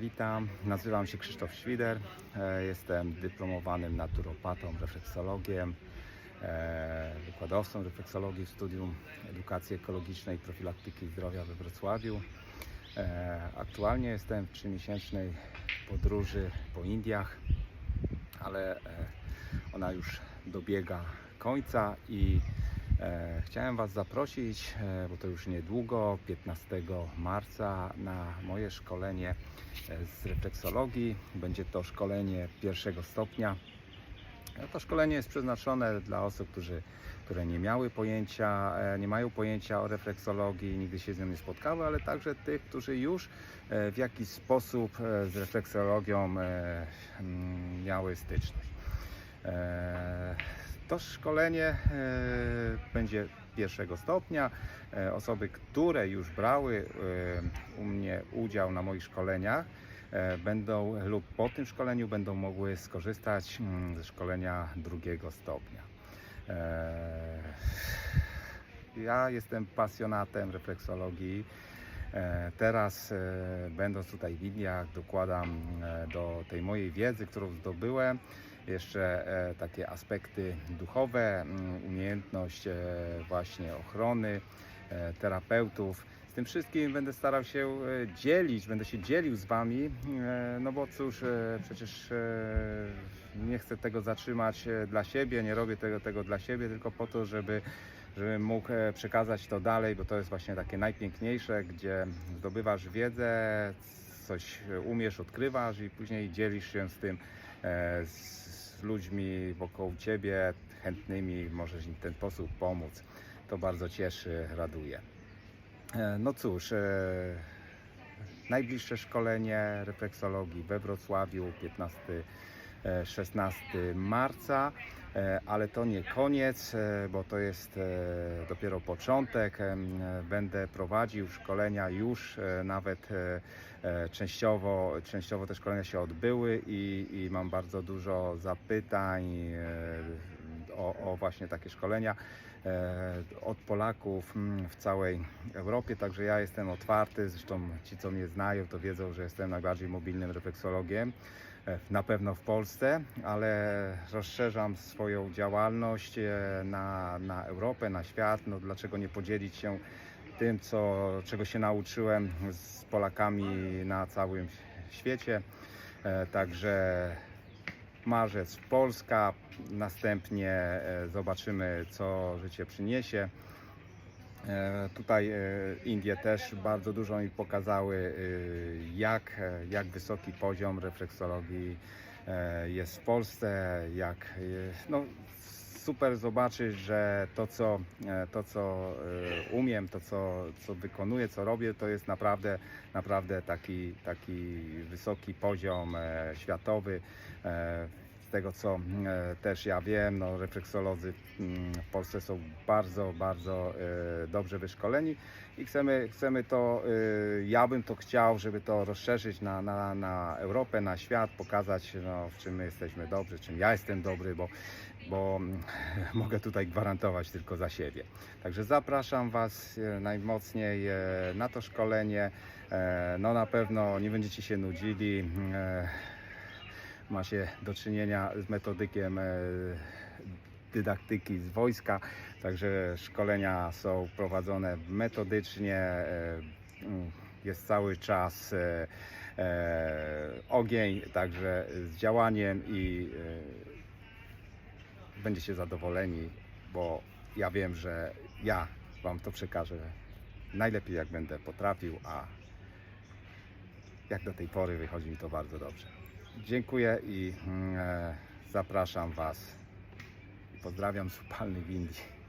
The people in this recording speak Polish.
witam. Nazywam się Krzysztof Świder. E, Jestem dyplomowanym naturopatą, refleksologiem, e, wykładowcą refleksologii w Studium Edukacji Ekologicznej i Profilaktyki Zdrowia we Wrocławiu. E, Aktualnie jestem w trzymiesięcznej podróży po Indiach, ale ona już dobiega końca i Chciałem Was zaprosić, e, bo to już niedługo, 15 marca, na moje szkolenie e, z refleksologii. Będzie to szkolenie pierwszego stopnia. E, To szkolenie jest przeznaczone dla osób, którzy, które nie miały pojęcia, e, nie mają pojęcia o refleksologii, nigdy się z nią nie spotkały, ale także tych, którzy już e, w jakiś sposób e, z refleksologią e, miały styczność. To szkolenie e, będzie pierwszego stopnia. E, Osoby, które już brały e, u mnie udział na moich szkoleniach, będą lub po tym szkoleniu będą mogły skorzystać mm, ze szkolenia drugiego stopnia. Ja jestem pasjonatem refleksologii. E, Teraz, e, będąc tutaj w Indiach, dokładam e, do tej mojej wiedzy, którą zdobyłem, jeszcze takie aspekty duchowe, mm, umiejętność właśnie ochrony, terapeutów. Z tym wszystkim będę starał się dzielić, będę się dzielił z Wami, no bo cóż, przecież nie chcę tego zatrzymać dla siebie, nie robię tego, tego dla siebie, tylko po to, żeby żebym mógł e, przekazać to dalej, bo to jest właśnie takie najpiękniejsze, gdzie zdobywasz wiedzę, coś umiesz, odkrywasz i później dzielisz się z tym e, z ludźmi wokół ciebie, chętnymi, możesz im w ten sposób pomóc. To bardzo cieszy, raduje. E, No cóż, najbliższe szkolenie refleksologii we Wrocławiu 15 e, 16 marca, e, ale to nie koniec, e, bo to jest e, dopiero początek. E, Będę prowadził szkolenia już e, nawet e, e, częściowo, częściowo te szkolenia się odbyły i, i mam bardzo dużo zapytań e, właśnie takie szkolenia e, od Polaków mm, w całej Europie, także ja jestem otwarty, zresztą ci co mnie znają to wiedzą, że jestem najbardziej mobilnym refleksologiem e, na pewno w Polsce, ale rozszerzam swoją działalność e, na, na Europę, na świat, no dlaczego nie podzielić się tym, co, czego się nauczyłem z Polakami na całym świecie, także marzec Polska, następnie e, zobaczymy co życie przyniesie. E, Tutaj e, Indie też bardzo dużo mi pokazały, jak, jak wysoki poziom refleksologii jest w Polsce, jak no, super zobaczyć, że to co, e, to, co e, umiem, to co, co wykonuję, co robię, to jest naprawdę, naprawdę taki, taki wysoki poziom e, światowy. Z tego co też ja wiem, no, refleksolodzy mm, w Polsce są bardzo, bardzo dobrze wyszkoleni i chcemy, chcemy to, ja bym to chciał, żeby to rozszerzyć na, na, na Europę, na świat, pokazać no, w czym my jesteśmy dobrzy, czym ja jestem dobry, bo, bo mm, mogę tutaj gwarantować tylko za siebie. Także zapraszam Was e, najmocniej e, na to szkolenie. E, No na pewno nie będziecie się nudzili. ma się do czynienia z metodykiem dydaktyki z wojska, także szkolenia są prowadzone metodycznie, mm, jest cały czas ogień, także z działaniem i będziecie zadowoleni, bo ja wiem, że ja Wam to przekażę najlepiej jak będę potrafił, a jak do tej pory wychodzi mi to bardzo dobrze. Dziękuję i mm, e, zapraszam Was. Pozdrawiam z upalnej Indii.